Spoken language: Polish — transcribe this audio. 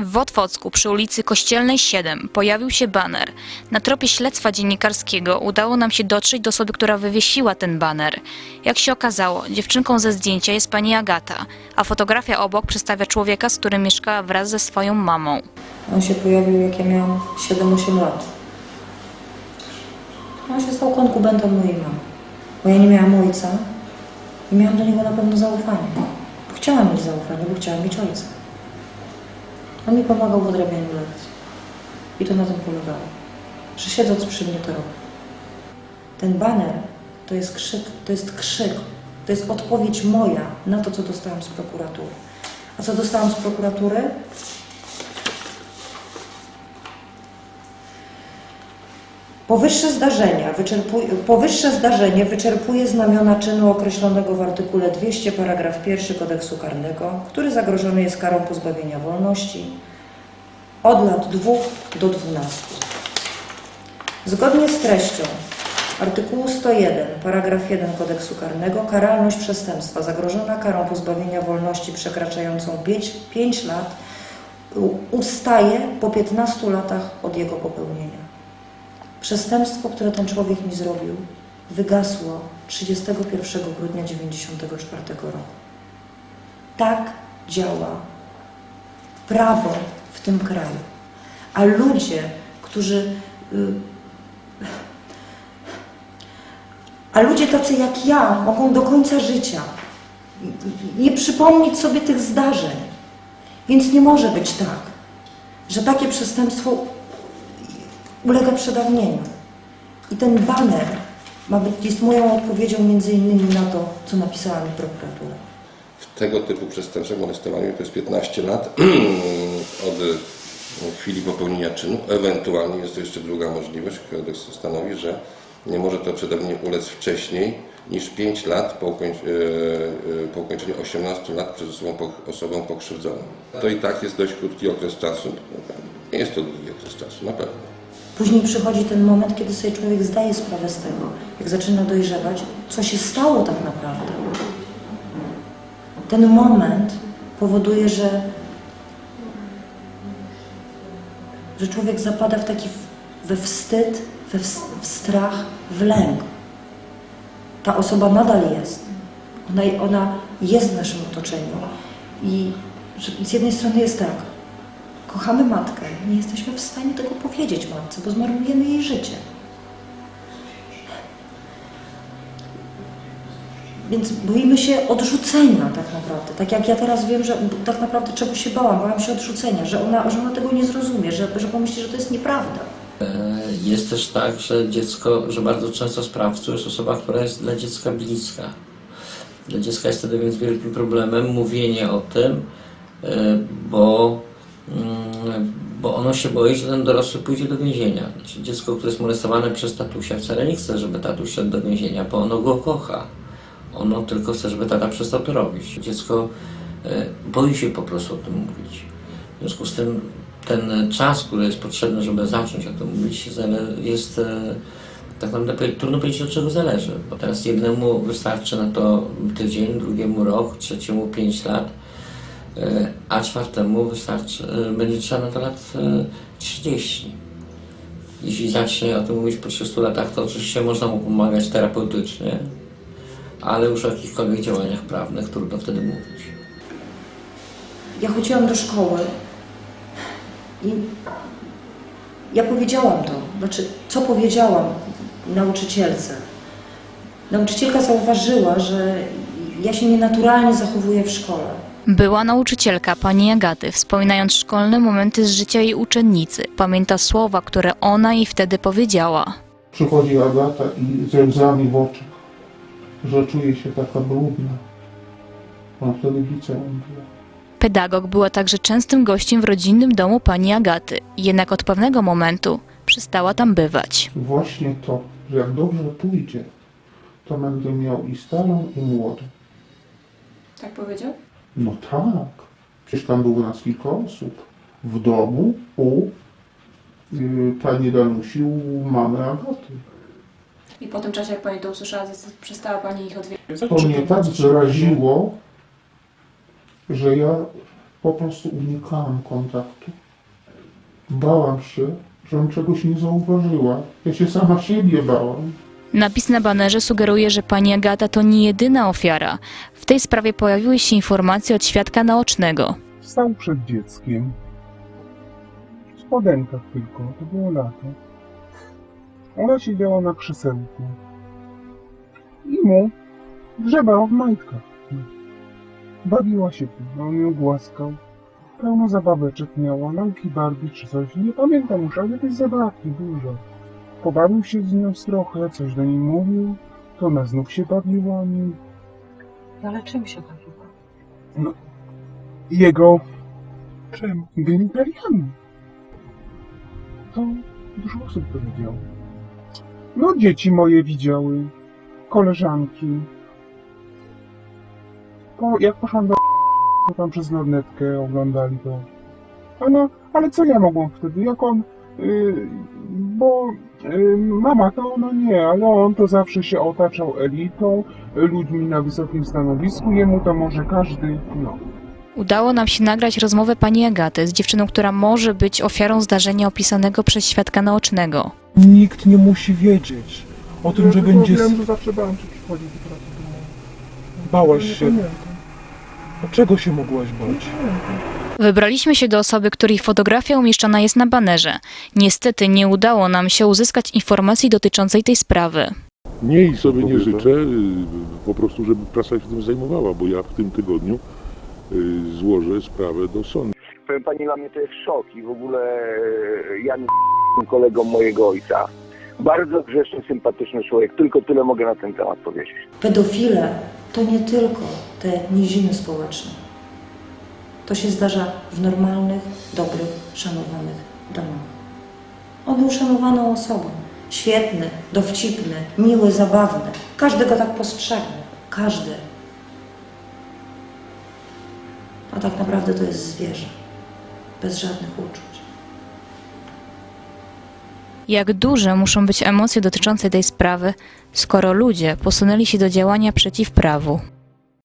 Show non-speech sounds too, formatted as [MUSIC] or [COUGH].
W Otwocku przy ulicy Kościelnej 7 pojawił się baner. Na tropie śledztwa dziennikarskiego udało nam się dotrzeć do osoby, która wywiesiła ten baner. Jak się okazało, dziewczynką ze zdjęcia jest pani Agata, a fotografia obok przedstawia człowieka, z którym mieszkała wraz ze swoją mamą. On się pojawił, jak ja miałam 7-8 lat. On się stał konkubentem mojej mamy. Bo ja nie miałam ojca i miałam do niego na pewno zaufanie. Bo chciałam mieć zaufanie, bo chciałam mieć ojca. On mi pomagał w odrabianiu lekcji. I to na tym polegało. Że siedząc przy mnie to robił. Ten baner to jest krzyk, to jest krzyk, to jest odpowiedź moja na to, co dostałam z prokuratury. A co dostałam z prokuratury? Powyższe, zdarzenia powyższe zdarzenie wyczerpuje znamiona czynu określonego w artykule 200 paragraf 1 kodeksu karnego, który zagrożony jest karą pozbawienia wolności od lat 2 do 12. Zgodnie z treścią artykułu 101 paragraf 1 kodeksu karnego karalność przestępstwa zagrożona karą pozbawienia wolności przekraczającą 5, 5 lat ustaje po 15 latach od jego popełnienia. Przestępstwo, które ten człowiek mi zrobił, wygasło 31 grudnia 1994 roku. Tak działa prawo w tym kraju. A ludzie, którzy. y, A ludzie tacy jak ja mogą do końca życia nie przypomnieć sobie tych zdarzeń. Więc nie może być tak, że takie przestępstwo ulega przedawnieniu. I ten baner ma być, jest moją odpowiedzią między innymi na to, co napisała mi prokuratura. W tego typu przestępstwach molestowanie to jest 15 lat [CLEARS THROAT] od chwili popełnienia czynu. Ewentualnie jest to jeszcze druga możliwość. Kodeks stanowi, że nie może to przedawnienie ulec wcześniej niż 5 lat po, e, e, po ukończeniu 18 lat przez osobą, osobą pokrzywdzoną. To i tak jest dość krótki okres czasu. Nie jest to długi okres czasu, na pewno. Później przychodzi ten moment, kiedy sobie człowiek zdaje sprawę z tego, jak zaczyna dojrzewać, co się stało tak naprawdę. Ten moment powoduje, że, że człowiek zapada w taki we wstyd, we w strach, w lęk. Ta osoba nadal jest. Ona, ona jest w naszym otoczeniu. I z jednej strony jest tak, kochamy matkę, nie jesteśmy w stanie tego powiedzieć matce, bo zmarnujemy jej życie. Więc boimy się odrzucenia tak naprawdę. Tak jak ja teraz wiem, że tak naprawdę czego się bałam, bałam się odrzucenia, że ona, że ona tego nie zrozumie, że, że pomyśli, że to jest nieprawda. E, Jest też tak, że dziecko, że bardzo często sprawcą jest osoba, która jest dla dziecka bliska. Dla dziecka jest wtedy więc wielkim problemem mówienie o tym, e, bo, bo ono się boi, że ten dorosły pójdzie do więzienia. Znaczy, dziecko, które jest molestowane przez tatusia, wcale nie chce, żeby tatuś szedł do więzienia, bo ono go kocha. Ono tylko chce, żeby tata przestał to robić. Dziecko e, boi się po prostu o tym mówić. W związku z tym ten czas, który jest potrzebny, żeby zacząć o tym mówić, jest e, tak naprawdę trudno powiedzieć, od czego zależy. Bo teraz jednemu wystarczy na to tydzień, drugiemu rok, trzeciemu pięć lat, e, a czwartemu wystarczy, e, będzie trzeba na to lat e, 30. Jeśli zacznie o tym mówić po 30 latach, to oczywiście można mu pomagać terapeutycznie, ale już o jakichkolwiek działaniach prawnych trudno wtedy mówić. Ja chodziłam do szkoły i ja powiedziałam to. Znaczy, co powiedziałam nauczycielce? Nauczycielka zauważyła, że ja się nienaturalnie zachowuję w szkole. Była nauczycielka pani Agaty, wspominając szkolne momenty z życia jej uczennicy. Pamięta słowa, które ona jej wtedy powiedziała. Przychodzi Agata i ze łzami w oczach, że czuje się taka brudna. Ona wtedy w liceum była. Pedagog była także częstym gościem w rodzinnym domu pani Agaty, jednak od pewnego momentu przestała tam bywać. Właśnie to, że jak dobrze pójdzie, to będę miał i starą, i młodą. Tak powiedział? No tak. Przecież tam było nas kilka osób. W domu u y, pani Danusi, u mamy Agaty. I po tym czasie, jak pani to usłyszała, zas- przestała pani ich odwiedzać. To mnie tak zraziło, że ja Po prostu unikałam kontaktu. Bałam się, żebym czegoś nie zauważyła. Ja się sama siebie bałam. Napis na banerze sugeruje, że pani Agata to nie jedyna ofiara. W tej sprawie pojawiły się informacje od świadka naocznego. Stał przed dzieckiem. W spodenkach tylko, to było lato. Ona siedziała na krzesełku. I mu grzebała w majtkach. Bawiła się tym, on ją głaskał. Pełno zabaweczek miała, nauki Barbie czy coś. Nie pamiętam już, ale jakieś zabawki dużo. Pobawił się z nią trochę, coś do niej mówił. To ona znów się bawiła nim. Ale czym się bawiła? jego czym? genitaliami. To dużo osób powiedziało. No, dzieci moje widziały, koleżanki. Po, jak poszłam do to tam przez lornetkę oglądali to. A no, ale co ja mogłam wtedy? Jak on, bo yy, mama to no nie, ale on to zawsze się otaczał elitą, ludźmi na wysokim stanowisku, jemu to może każdy, no. Udało nam się nagrać rozmowę pani Agaty z dziewczyną, która może być ofiarą zdarzenia opisanego przez świadka naocznego. Nikt nie musi wiedzieć o tym, że będzie. Wiem, że zawsze bałem się przychodzić do pracy. Bałaś Nie się. pamiętam. A czego się mogłaś bać? Wybraliśmy się do osoby, której fotografia umieszczona jest na banerze. Niestety nie udało nam się uzyskać informacji dotyczącej tej sprawy. Nie i sobie nie życzę, y, po prostu, żeby prasa się tym zajmowała, bo ja w tym tygodniu y, złożę sprawę do sądu. Powiem pani, dla mnie to jest szok i w ogóle e, Jan kolegą mojego ojca. Bardzo grzeczny, sympatyczny człowiek. Tylko tyle mogę na ten temat powiedzieć. Pedofile to nie tylko te niziny społeczne. To się zdarza w normalnych, dobrych, szanowanych domach. On był szanowaną osobą. Świetny, dowcipny, miły, zabawny. Każdy go tak postrzegał. Każdy. A tak naprawdę to jest zwierzę. Bez żadnych uczuć. Jak duże muszą być emocje dotyczące tej sprawy, skoro ludzie posunęli się do działania przeciw prawu.